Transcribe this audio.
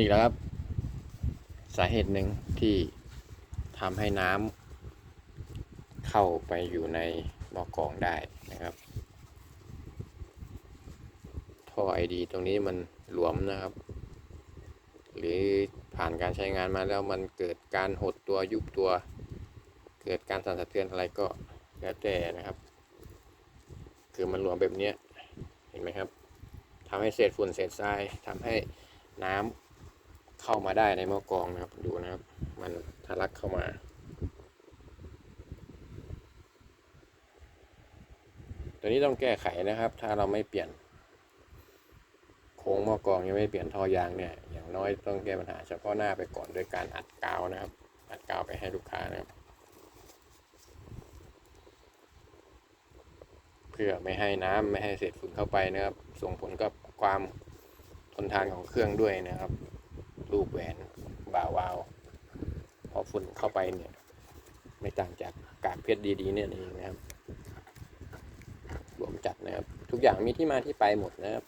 นี่แล้วครับ สาเหตุหนึ่งที่ทำให้น้ำเข้าไปอยู่ในหม้อกรองได้นะครับ ท่อไอดีตรงนี้มันหลวมนะครับ หรือผ่านการใช้งานมาแล้วมันเกิดการหดตัวยุบตัว เกิดการสั่นสะเทือนอะไรก็แล้วแต่นะครับ คือมันหลวมแบบเนี้ยเห็นไหมครับทำให้เศษฝุ่นเศษทรายทำให้น้ำ เข้ามาได้ในหม้อกรองนะครับ ดูนะครับ มันทะลักเข้ามา ตัวนี้ต้องแก้ไขนะครับ ถ้าเราไม่เปลี่ยน โค้งหม้อกรองยังไม่เปลี่ยนท่อยางเนี่ย อย่างน้อยต้องแก้ปัญหาเฉพาะหน้าไปก่อนโดยการอัดกาวนะครับ อัดกาวไปให้ลูกค้านะครับ เพื่อไม่ให้น้ำไม่ให้เศษฝุ่นเข้าไปนะครับ ส่งผลกับความทนทานของเครื่องด้วยนะครับ รูปแหวนบ่าวาว พอฝุ่นเข้าไปเนี่ย ไม่ต่างจากกากเพชรดีๆเนี่ยเองนะครับรวมจัดนะครับ ทุกอย่างมีที่มาที่ไปหมดนะครับ